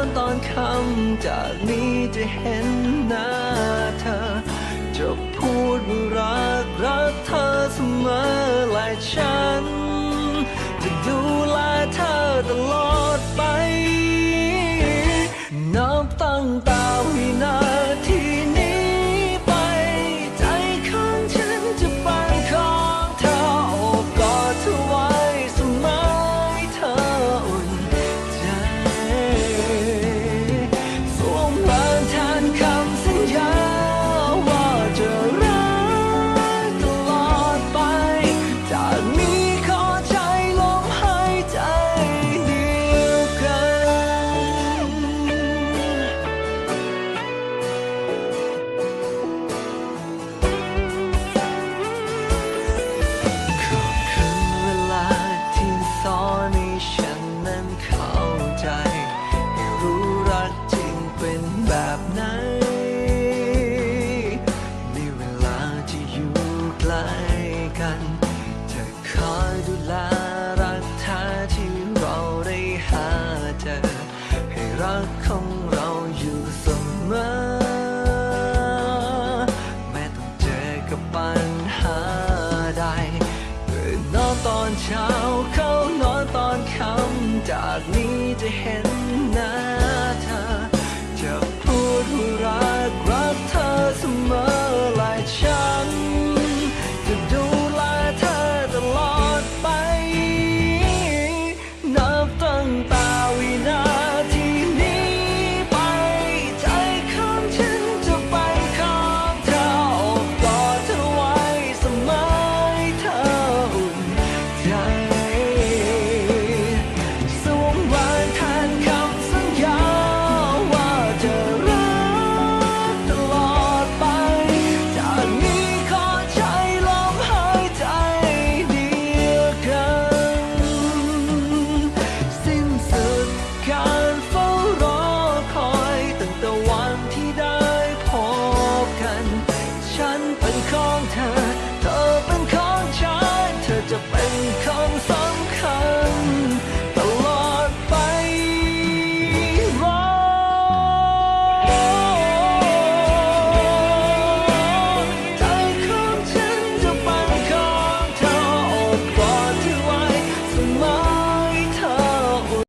น อนคำจากนี้จะเห็น แบบไหน ในเวลาที่อยู่ใกล้กันจะคอยดูแลรักแท้ที่เราได้หาเจอ ให้รักของเราอยู่เสมอ แม้ต้องเจอกับปัญหาใดตื่นนอนตอนเช้าเข้านอนตอนค่ำจากนี้จะเห็น